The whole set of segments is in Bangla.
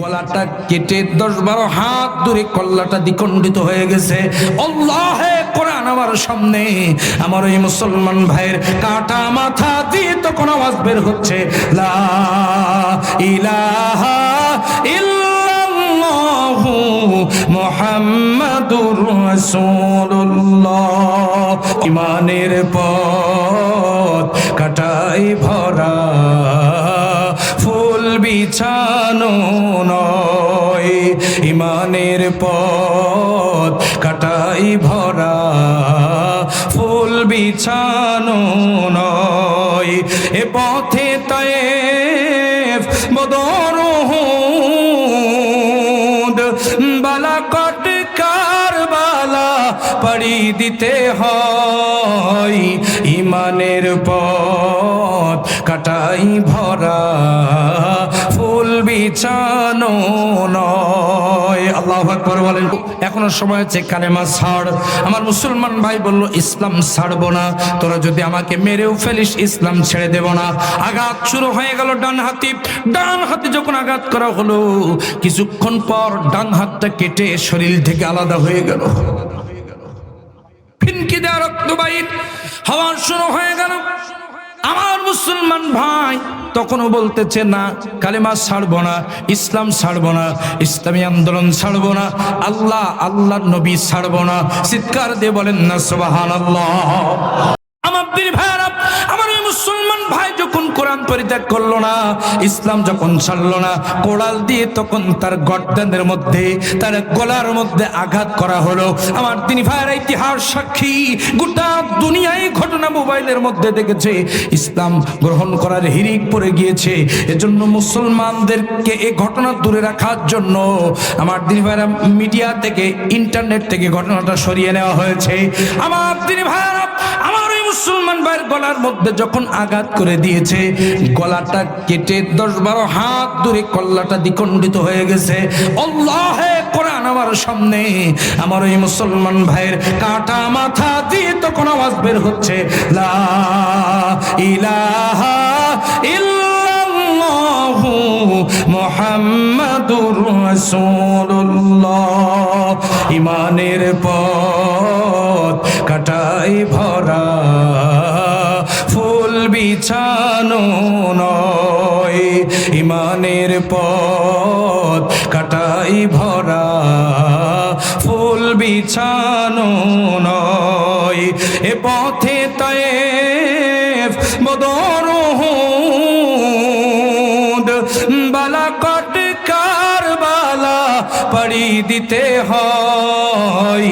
গলাটা কেটে দশ বারো হাত দূরে কল্লাটা দ্বিখণ্ডিত হয়ে গেছে। আল্লাহে, কোরআন আমার সামনে। আমার ওই মুসলমান ভাইয়ের কাটা মাথা দিয়ে তখন আওয়াজ বের হচ্ছে। লা ইলাহা ইল্লাল্লাহু মুহাম্মাদুর রাসূলুল্লাহ। ইমানের পথ কাটাই ভরা, ফুল বিছানো ইমানের পথ কাটাই ভরা ফুল বিছানো নয়। এ পথে তয়ে বদর বালা কট কারবালা পাড়ি দিতে হয়। ইমানের পথ কাটাই ভরা ফুল বিছানো নয়। আল্লাহ আকবর বলেন, এখনও সময় আছে কালেমা ছাড়। আমার মুসলমান ভাই বলল, ইসলাম ছাড়বো না, তোরা যদি আমাকে মেরেও ফেলিস, ইসলাম ছেড়ে দেব না। আঘাত শুরু হয়ে গেল ডান হাতি। ডান হাতে যখন আঘাত করা হলো, কিছুক্ষণ পর ডান হাতটা কেটে শরীর থেকে আলাদা হয়ে গেল। ফিনকি দেওয়া রক্ত বাইর হওয়া শুরু হয়ে গেল। আমার মুসলমান ভাই, তখনও বলতেছে না, কালেমা ছাড়বো না, ইসলাম ছাড়বো না, ইসলামী আন্দোলন ছাড়বো না, আল্লাহ আল্লাহ নবী ছাড়বো না। চিৎকার দিয়ে বলেন না সোবাহান আল্লাহ আমার ভাইরা আমার ওই মুসলমান ভাই যখন কোরআন পরিত্যাগ করল না, ইসলাম যখন ছাড়লো না, কোড়াল দিয়ে তখন তার গর্দানের মধ্যে, তার গলার মধ্যে আঘাত করা হলো। আমার তিনি ভাইয়ের ইতিহাস সাক্ষী, গোটা দুনিয়ায় ঘটনা মোবাইলের মধ্যে দেখেছে, ইসলাম গ্রহণ করার হিরিক পড়ে গিয়েছে। এজন্য মুসলমানদেরকে এই ঘটনা দূরে রাখার জন্য আমার দিনী ভাইরা মিডিয়া থেকে, ইন্টারনেট থেকে ঘটনাটা সরিয়ে নেওয়া হয়েছে। আমার দিনী ভাইরা আমার মুসলমান ভাইয়ের গলার মধ্যে যখন আঘাত করে দিয়েছে, গলাটা কেটে দশ বারো হাত দূরে কল্লাটা দ্বিখণ্ডিত হয়ে গেছে। আল্লাহে কোরআন আমার সামনে, আমার ওই মুসলমান ভাইয়ের কাটা মাথা দিয়ে তখন আওয়াজ বের হচ্ছে, লা ইলাহা ইল্লাল্লাহু মুহাম্মাদুর রাসূলুল্লাহ। ইমানের পথ কাটাই ভরা ফুল বিছানো নয় ইমানের পথ কাটাই ভরা ফুল বিছানো নয় এ পথে পাড়ি দিতে হয়।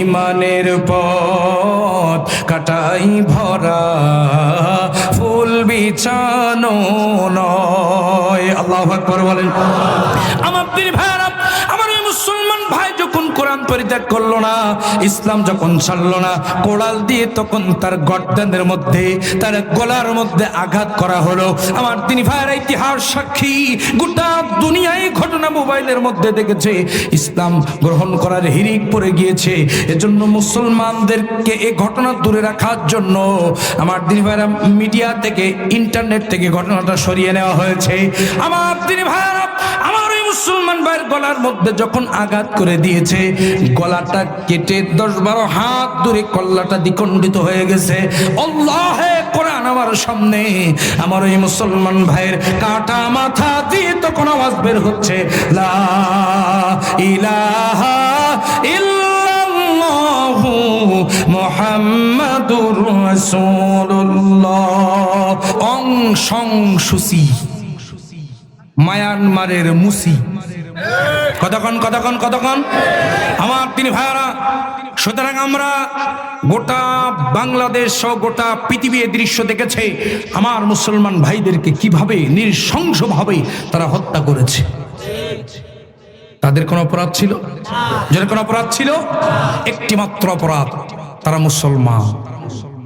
ইমানের পথ কাটাই ভরা ফুল বিছানো নয়। আল্লাহ আকবর বলেন। কোরআন পরিত্যাগ করল না, ইসলাম যখন ছাড়লো না, কোড়াল দিয়ে তখন তার গর্দানের মধ্যে, তার গলার মধ্যে আঘাত করা হলো। আমার তিনি ভাইয়ের ইতিহাস সাক্ষী, গোটা দুনিয়ায় ঘটনা মোবাইলের মধ্যে দেখেছে। ইসলাম গ্রহণ করার হিরিক পড়ে গিয়েছে। এজন্য মুসলমানদেরকে এ ঘটনা দূরে রাখার জন্য আমার দিনী ভাইরা মিডিয়া থেকে, ইন্টারনেট থেকে ঘটনাটা সরিয়ে নেওয়া হয়েছে। আমার দিনী ভাইরা আমার ওই মুসলমান ভাইয়ের গলার মধ্যে যখন আঘাত করে দিয়েছে গলাটা কেটে দশ বারো হাত দূরে কল্লাটা দ্বিখণ্ডিত হয়ে গেছে। কোরআন আমার সামনে। আমার ওই মুসলমান ভাইয়ের কাটা মাথা দিয়ে তখন আওয়াজ বের হচ্ছে। অং মায়ানমারের মুসি কতক্ষণ কতক্ষণ কতক্ষণ? আমার তিনি ভাইয়ারা, সুতরাং আমরা গোটা বাংলাদেশ সহ গোটা পৃথিবীর দৃশ্য দেখেছে। আমার মুসলমান ভাইদেরকে কীভাবে নৃশংসভাবে তারা হত্যা করেছে? তাদের কোনো অপরাধ ছিল? যাদের কোনো অপরাধ ছিল? একটি মাত্র অপরাধ, তারা মুসলমান।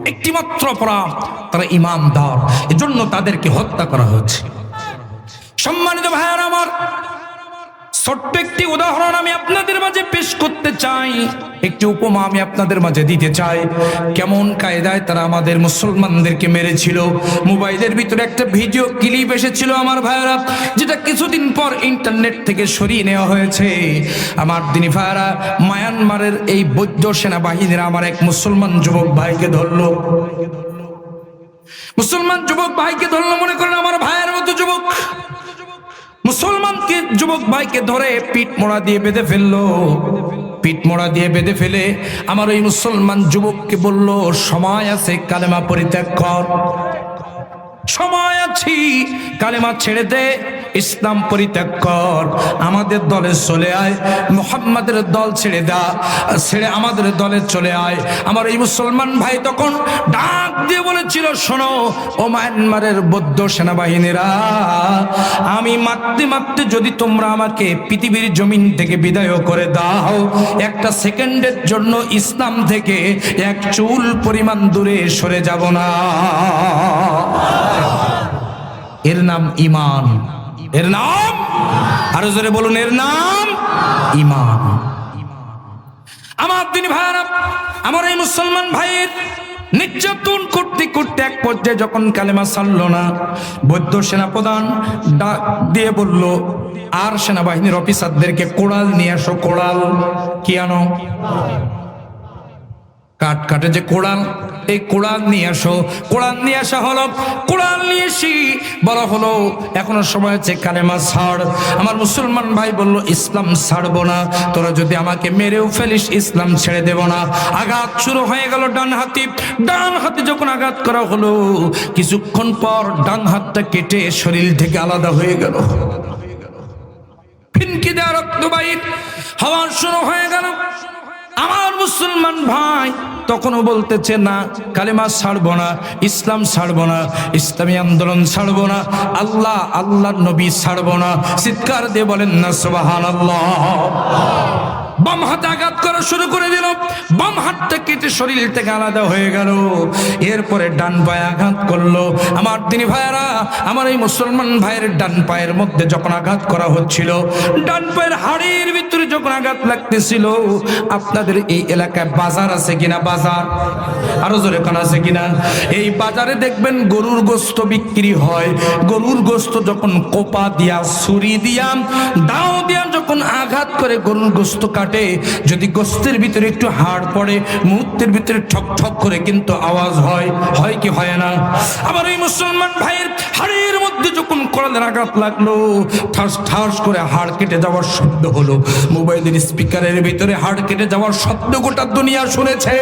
একটি মাত্র অপরাধ, তারা ইমামদার এজন্য তাদেরকে হত্যা করা হয়েছে। সম্মানিত ভাইয়ার আমার ছোট্ট একটি উদাহরণ আমি আপনাদের মাঝে পেশ করতে চাই। একটি উপমা আমি আপনাদের মাঝে দিতে চাই। কেমন কায়দায় তারা আমাদের মুসলমানদেরকে মেরেছিল। মোবাইলের ভিতরে একটা ভিডিও ক্লিপ এসেছিল আমার ভাইয়েরা, যেটা কিছুদিন পর ইন্টারনেট থেকে সরিয়ে নেওয়া হয়েছে। আমার দিনী ভাইয়েরা, মায়ানমারের এই বৈদ্য সেনাবাহিনীরা আমার এক মুসলমান যুবক ভাইকে ধরলো। মুসলমান যুবক ভাইকে ধরলো, মনে করেন আমার মুসলমানকে যুবক ভাইকে ধরে পিঠ মোড়া দিয়ে বেঁধে ফেলল। পিঠ মোড়া দিয়ে বেঁধে ফেলে আমার ওই মুসলমান যুবককে বলল, সময় আছে, কালেমা পরিত্যাগ কর। সময় আছি, কালেমা ছেড়ে দে। ইসলাম পরিত্যাগ কর। আমাদের দলে চলে আয়, মোহাম্মদের দল ছেড়ে দা, ছেড়ে আমাদের দলে চলে আয়। আমার এই মুসলমান ভাই তখন ডাক দিয়ে বলেছিল, শোনো, ও মায়ানমারের বৌদ্ধ সেনাবাহিনীরা, আমি মারতে মারতে যদি তোমরা আমাকে পৃথিবীর জমিন থেকে বিদায় করে দাও, একটা সেকেন্ডের জন্য ইসলাম থেকে এক চুল পরিমাণ দূরে সরে যাব না। এর নাম ইমান। এর নাম? আরও জোরে বলুন এর নাম? ইমান আমার দিন ভাইয়ারা আমার এই মুসলমান ভাইয়ের নির্যাতন করতে করতে এক পর্যায়ে যখন কালেমা ছাড়ল না বৌদ্ধ সেনাপ্রধান ডাক দিয়ে বলল আর সেনাবাহিনীর অফিসারদেরকে কোড়াল নিয়ে আসো কোড়াল কি আনো? কাঠ কাটে যে কোড়াল এই কোড়াল নিয়ে আসো। কোড়াল নিয়ে আসা হলো কোড়াল নিয়ে এসি। বলা হলো, এখনও সময় আছে কালেমা ছাড়। আমার মুসলমান ভাই বলল, ইসলাম ছাড়বো না। তোরা যদি আমাকে মেরেও ফেলিস, ইসলাম ছেড়ে দেব না। আঘাত শুরু হয়ে গেল ডান হাতি। ডান হাতে যখন আঘাত করা হলো, কিছুক্ষণ পর ডান হাতটা কেটে শরীর থেকে আলাদা হয়ে গেল। ফিনকি দেওয়া রক্ত বাইর হওয়া শুরু হয়ে গেল। আমার মুসলমান ভাই তখনও বলতেছে না, কালেমা ছাড়বো না, ইসলাম ছাড়বো না, ইসলামী আন্দোলন ছাড়বো না, আল্লাহ আল্লাহ নবী ছাড়বো না। চিৎকার দিয়ে বলেন না সুবাহান বাম হাতে আঘাত করা শুরু করে দিল। বাম হাতটা কেটে শরীর থেকে আলাদা হয়ে গেল। এরপরে ডান পায়ে আঘাত করল। আমার তিনি ভাইয়েরা, আমার এই মুসলমান ভাইয়ের ডান পায়ের মধ্যে যখন আঘাত করা হচ্ছিল, ডান পায়ের হাড়ের ভিতরে যখন আঘাত লাগতেছিল, আপনাদের এই এলাকায় বাজার আছে কিনা? বাজার। আরও জোরে কোন আছে কিনা? এই বাজারে দেখবেন গরুর গোস্ত বিক্রি হয়। গরুর গোস্ত যখন কোপা দিয়া, ছুরি দিয়া, দাও দিয়া যখন আঘাত করে গরুর গোস্ত কাটে, যদি গোস্তের ভিতরে একটু হাড় পড়ে, মুহূর্তের ভিতরে ঠক ঠক করে কিন্তু আওয়াজ হয়। হয় কি হয় না? আবার এই মুসলমান ভাইয়ের হাড়ের মধ্যে করালের আঘাত লাগল। ঠাস ঠাস করে হাড় কেটে যাওয়ার শব্দ হলো। মোবাইলের স্পিকারের ভিতরে হাড় কেটে যাওয়ার শব্দ গোটা দুনিয়া শুনেছে।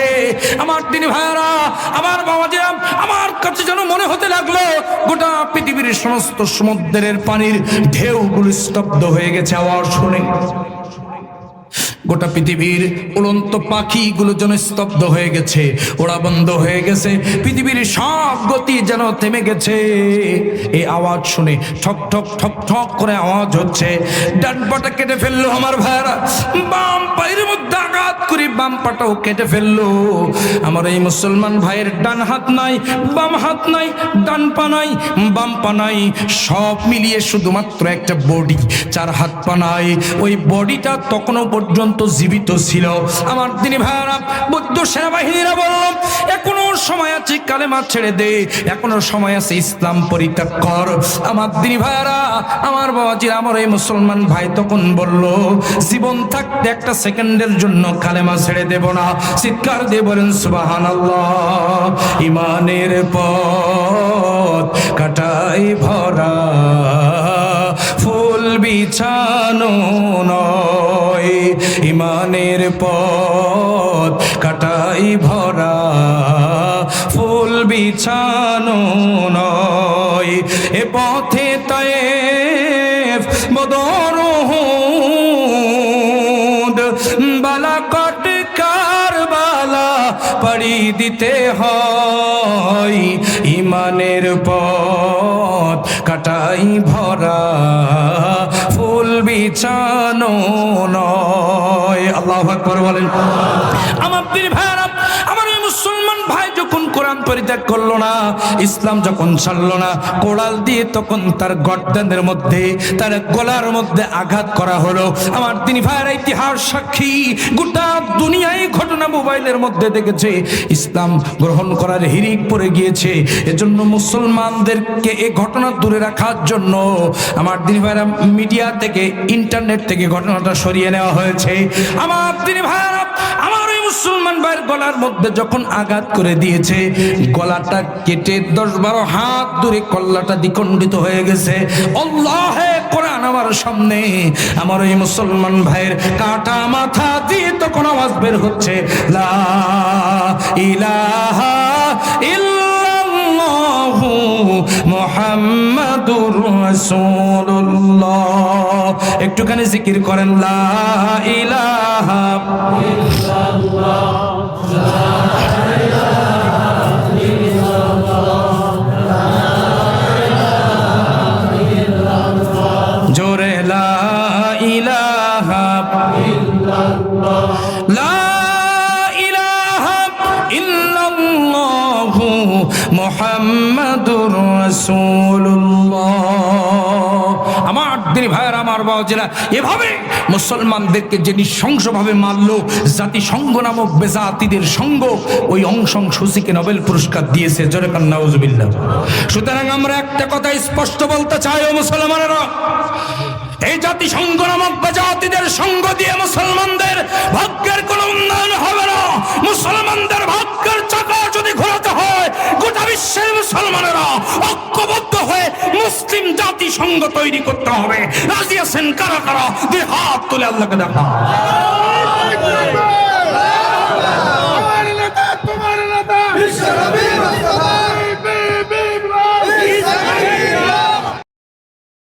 আমার তিনি ভাইয়ারা, আমার বাবা যে, আমার কাছে যেন মনে হতে লাগল, গোটা পৃথিবীর সমস্ত সমুদ্রের পানির ঢেউগুলো স্তব্ধ হয়ে গেছে। আওয়াজ শুনে গোটা পৃথিবীর উড়ন্ত পাখিগুলো যেন স্তব্ধ হয়ে গেছে ওরা বন্ধ হয়ে গেছে, পৃথিবীর সব গতি যেন থেমে গেছে। এই আওয়াজ শুনে ঠক ঠক ঠক ঠক করে আওয়াজ হচ্ছে, ডান পাটা কেটে ফেলল আমার ভাইরা বাম পায়ের মধ্যে আঘাত করে বাম পাটাও কেটে ফেলল। আমার এই মুসলমান ভাইয়ের ডান হাত নাই, বাম হাত নাই, ডান পা নাই, বাম পা নাই, সব মিলিয়ে শুধুমাত্র একটা বডি, চার হাত পা নাই। ওই বডিটা তখনও পর্যন্ত জীবিত ছিল। আমার তিনি ভাইয়ারা বৌদ্ধ সেনাবাহিনীরা বলল, এখনও সময় আছে কালেমা ছেড়ে দে, এখনও সময় আছে ইসলাম পরিত্যাগ কর। আমার দিনী ভাইয়ারা, আমার বাবাজির আমার এই মুসলমান ভাই তখন বলল, জীবন থাকতে একটা সেকেন্ডের জন্য কালেমা ছেড়ে দেব না। চিৎকার দিয়ে বলেন সুবাহান ইমানের পথ কাটাই ভরা ফুল বিছানো নয়। ইমানের পথ কাটাই ভরা। ফুল বিছানো নয়। এ পথে তায়ে বদর বালা কট কারবালা পাড়ি দিতে হয়। ইমানের পথ কাটাই ভরা ফুল বিছানো নয়। আল্লাহ বলেন। আমার পীর আমার মুসলমান ভাই যখন কোরআন পরিত্যাগ করল না, ইসলাম যখন ছাড়লো না, কোড়াল দিয়ে তখন তার গর্দানের মধ্যে, তার গলার মধ্যে আঘাত করা হলো। আমার তিনি ভাইয়ের ইতিহাস সাক্ষী, গোটা দুনিয়ায় ঘটনা মোবাইলের মধ্যে দেখেছে। ইসলাম গ্রহণ করার হিরিক পড়ে গিয়েছে। এজন্য মুসলমানদেরকে এ ঘটনা দূরে রাখার জন্য আমার দিনী ভাইরা মিডিয়া থেকে, ইন্টারনেট থেকে ঘটনাটা সরিয়ে নেওয়া হয়েছে। আমার দিনী ভাইরা আমার ওই মুসলমান ভাইয়ের গলার মধ্যে যখন আঘাত করে দিয়েছে গলাটা কেটে দশ বারো হাত দূরে কল্লাটা দ্বিখণ্ডিত হয়ে গেছে। কোরআন আমার সামনে। আমার ওই মুসলমান ভাইয়ের কাটা মাথা দিয়ে তখন আওয়াজ বের হচ্ছে। লা ইলাহা ইল্লাল্লাহু একটুখানি জিকির করেন, লা ইলাহা জোরে ভাইয়ের এভাবে মুসলমানদেরকে যে নৃশংসভাবে মারলো, জাতিসংঘ নামক বেজাতিদের সঙ্গ, ওই অংশং সুসিকে নোবেল পুরস্কার দিয়েছে। জোরে কান্না সুতরাং আমরা একটা কথা স্পষ্ট বলতে চাই, ও মুসলমানেরা, এই জাতিসংঘ নামক বেজাতিদের সঙ্গ দিয়ে মুসলমানদের ভাগ্যের কোনো উন্নয়ন হবে না। মুসলমানদের ভাগ্যের চাকা যদি ঘোরাতে হয়, গোটা বিশ্বের মুসলমানেরা ঐক্যবদ্ধ সঙ্গ তৈরি করতে হবে। রাজি আছেন কারা কারা? দুই হাত তুলে আল্লাহকে দেখা